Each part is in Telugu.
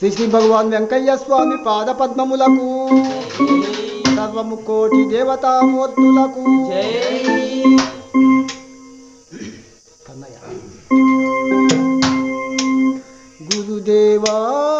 శ్రీ శ్రీ భగవాన్ వెంకయ్య స్వామి పాద పద్మములకు సర్వము కోటి దేవతామూర్తులకు. గురుదేవా.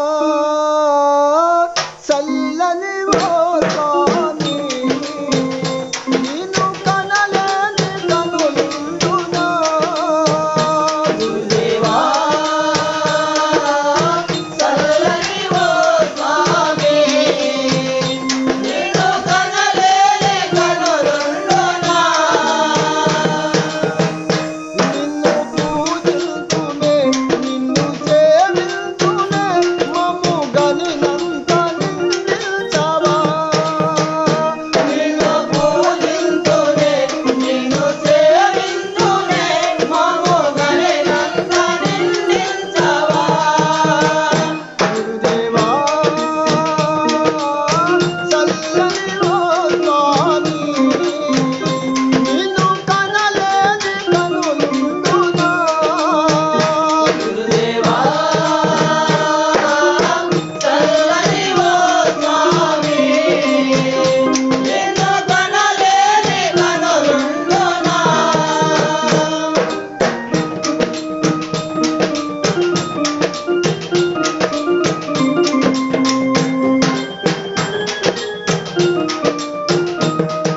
Thank you.